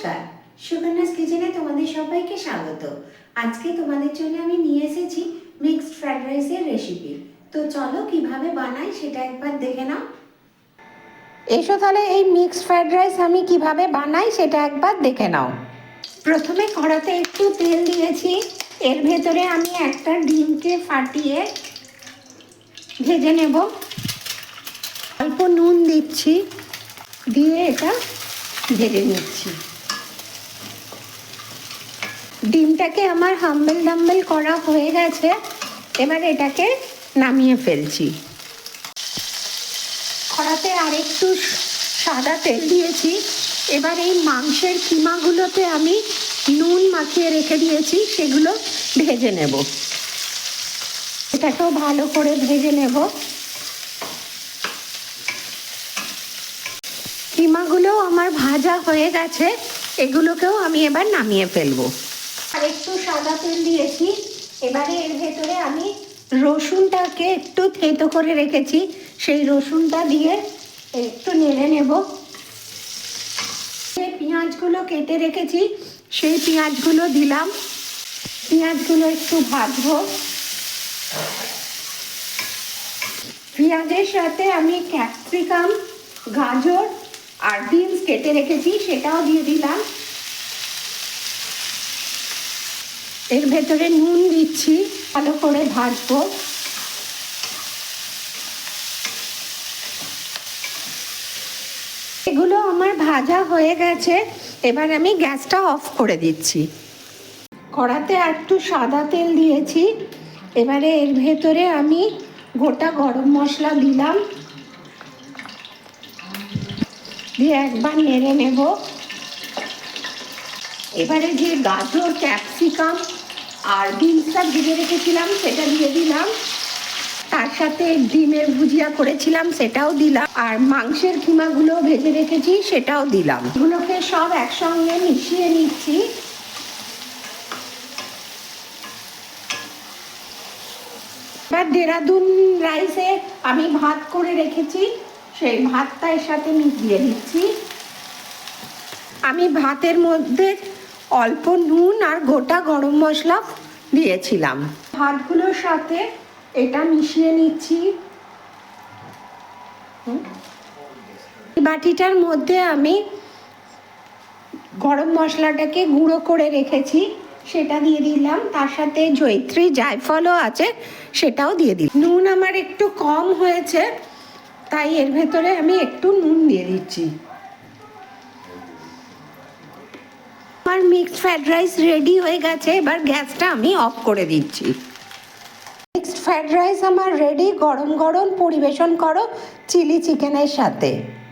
নমস্কার। সুকন্যাস কিচেনে তোমাদের সবাইকে স্বাগত। আজকে তোমাদের জন্য আমি নিয়ে এসেছি মিক্সড ফ্রাইড রাইসের রেসিপি তো চলো কীভাবে বানাই সেটা একবার দেখে নাও। এসো তাহলে এই মিক্সড ফ্রাইড রাইস আমি কীভাবে বানাই সেটা একবার দেখে নাও। প্রথমে কড়াতে একটু তেল দিয়েছি। এর ভেতরে আমি একটা ডিমকে ফাটিয়ে ভেজে নেব। অল্প নুন দিচ্ছি। দিয়ে এটা ভেজে নিচ্ছি। ডিমটাকে আমার হাম্বেল ডাম্বেল করা হয়ে গেছে, এবার এটাকে নামিয়ে ফেলছি। কড়াতে আরেকটু সাদা তেল দিয়েছি, এবার এই মাংসের কিমাগুলোতে আমি নুন মাখিয়ে রেখে দিয়েছি, সেগুলো ভেজে নেব। এটাকেও ভালো করে ভেজে নেব। কিমাগুলো আমার ভাজা হয়ে গেছে, এগুলোকেও আমি এবার নামিয়ে ফেলব। আর একটু সাদা তেল দিয়েছি। এবারে এর ভেতরে আমি রসুনটাকে একটু থেতো করে রেখেছি। সেই রসুনটা দিয়ে একটু নেড়ে নেব। যে পেঁয়াজগুলো কেটে রেখেছি, সেই পেঁয়াজগুলো দিলাম। পেঁয়াজগুলো একটু ভাজবো। পেঁয়াজের সাথে আমি ক্যাপসিকাম, গাজর আর বিনস কেটে রেখেছি, সেটাও দিয়ে দিলাম। এর ভেতরে নুন দিচ্ছি, ভালো করে ভাজবো। এগুলো আমার ভাজা হয়ে গেছে, এবার আমি গ্যাসটা অফ করে দিচ্ছি। কড়াতে একটু সাদা তেল দিয়েছি, এবারে এর ভেতরে আমি গোটা গরম মশলা দিলাম। দিয়ে একবার নেড়ে নেব। এবারে যে গাজর, ক্যাপসিকাম আর বিনসটা ভেজে রেখেছিলাম, সেটা দিয়ে দিলাম। তার সাথে ডিমের ভুজিয়া করেছিলাম, সেটাও দিলাম। আর মাংসের কিমাগুলো ভেজে রেখেছি, সেটাও দিলাম। এগুলোকে সব একসঙ্গে মিশিয়ে নিচ্ছি। এবার দেরাদুন রাইসে আমি ভাত করে রেখেছি, সেই ভাতটা এর সাথে মিশিয়ে দিচ্ছি আমি ভাতের মধ্যে অল্প নুন আর গোটা গরম মশলা দিয়েছিলাম। ভাতগুলোর সাথে এটা মিশিয়ে নিচ্ছি। বাটিটার মধ্যে আমি গরম মশলাটাকে গুঁড়ো করে রেখেছি, সেটা দিয়ে দিলাম। তার সাথে জৈত্রী জায়ফলও আছে, সেটাও দিয়ে দিই নুন আমার একটু কম হয়েছে, তাই এর ভেতরে আমি একটু নুন দিয়ে দিচ্ছি। আমার মিক্সড ফ্রাইড রাইস রেডি হয়ে গেছে, এবার গ্যাসটা আমি অফ করে দিচ্ছি। মিক্সড ফ্রাইড রাইস আমার রেডি গরম গরম পরিবেশন করো চিলি চিকেনের সাথে।